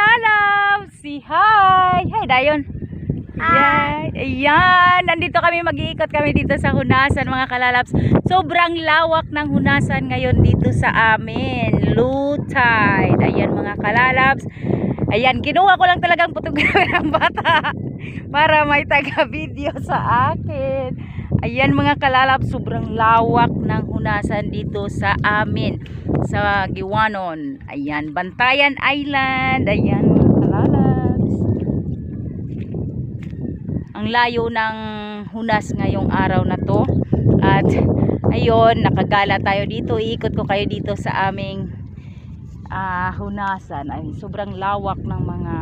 kalalaw! Si hi! Hi, Dayon! Ayan, ayan, nandito kami mag-iikot kami dito sa Hunasan mga kalalabs. Sobrang lawak ng Hunasan ngayon dito sa amin. Lutide. Ayan mga kalalabs. Ayan, kinuha ko lang talagang photographer ng bata para may taga-video sa akin. Ayan mga kalalabs, sobrang lawak ng Hunasan dito sa amin sa Giwanon. Ayan, Bantayan Island. Ayan kalalabs. Ang layo ng Hunas ngayong araw na to. At ayun, nakagala tayo dito. Iikot ko kayo dito sa aming ah, Hunasan. Ay, sobrang lawak ng mga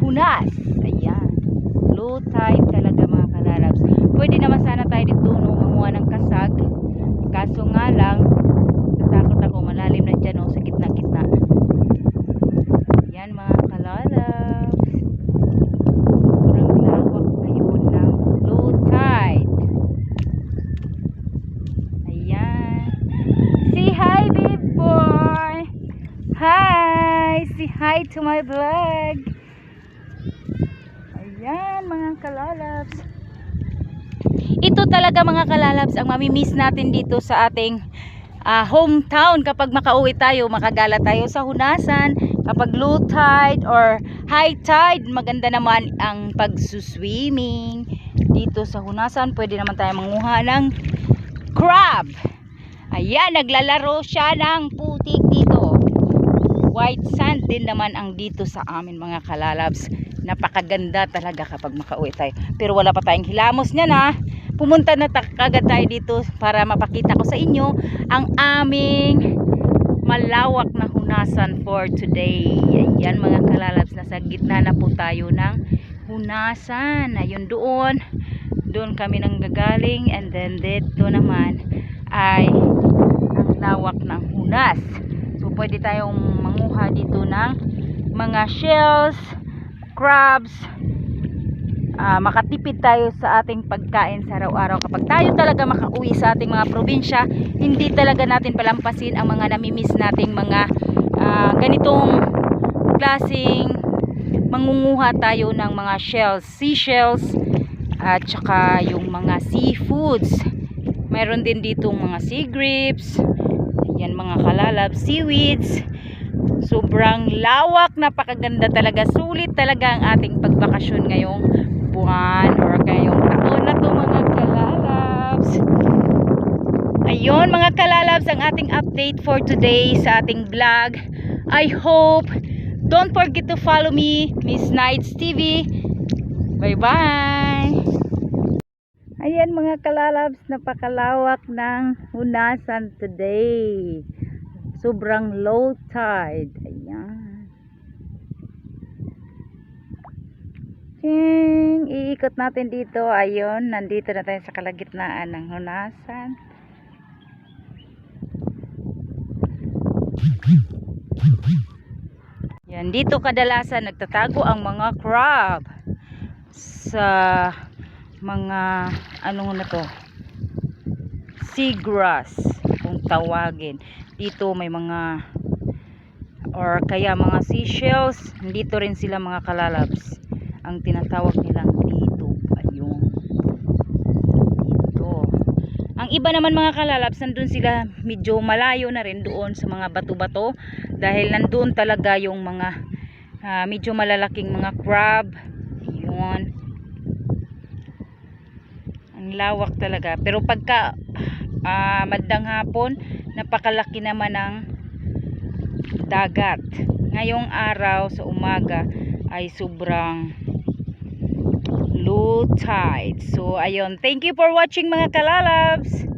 Hunas. Ayan. Low tide talaga mga kalalabs. Pwede naman sana tayo dito no, mamuha ng kasag. Kaso nga lang, natakot ako malalim na dyan oh, sa gitna-gitna. Ayan mga kalalabs. Sobrang lawak ngayon ng low tide. Ayan. Say hi, babe boy. Hi. Say hi to my vlog. Ayan, mga kalalabs. Ito talaga mga kalalabs ang mamimiss natin dito sa ating ah, hometown kapag makauwi tayo, makagala tayo sa Hunasan, kapag low tide or high tide, maganda naman ang pagsuswimming dito sa Hunasan. Pwede naman tayo manguha ng crab. Ayan, naglalaro siya ng dito. White sand din naman ang dito sa amin mga kalalabs. Napakaganda talaga kapag makauwi tayo. Pero wala pa tayong hilamos niya na. Pumunta na kagad tayo dito para mapakita ko sa inyo ang aming malawak na hunasan for today. Ayan mga kalalabs, nasa gitna na po tayo ng hunasan. Ayun doon, doon kami nang gagaling and then dito naman ay ang lawak ng hunas. So pwede tayong manguha dito ng mga shells, crabs, ah, makatipid tayo sa ating pagkain sa araw-araw. Kapag tayo talaga makauwi sa ating mga probinsya, hindi talaga natin palampasin ang mga namimiss nating mga ah, ganitong klasing mangunguha tayo ng mga shells, seashells, at saka yung mga seafoods. Meron din dito mga sea grapes, yan mga kalalab, seaweeds. Sobrang lawak, napakaganda talaga. Sulit talaga ang ating pagbakasyon ngayong buwan or ngayong taon na to mga kalalabs. Ayun mga kalalabs ang ating update for today sa ating vlog. I hope don't forget to follow me, Miss Nights TV. Bye bye! Ayan mga kalalabs, napakalawak ng hunasan today. Sobrang low tide. Ayan. Ting, iikot natin dito. Ayun, nandito na tayo sa kalagitnaan ng hunasan. Yan, dito kadalasan nagtatago ang mga crab sa mga ano na to? Seagrass kung tawagin. Dito may mga or kaya mga seashells dito rin sila mga kalalabs. Ang tinatawag nilang dito ayun dito. Ang iba naman mga kalalabs nandun sila medyo malayo na rin doon sa mga bato-bato. Dahil nandun talaga yung mga ah, medyo malalaking mga crab. Yun ang lawak talaga. Pero pagka ah, madang hapon, napakalaki naman ng dagat. Ngayong araw sa umaga ay sobrang low tide. So ayun, thank you for watching mga kalalabs.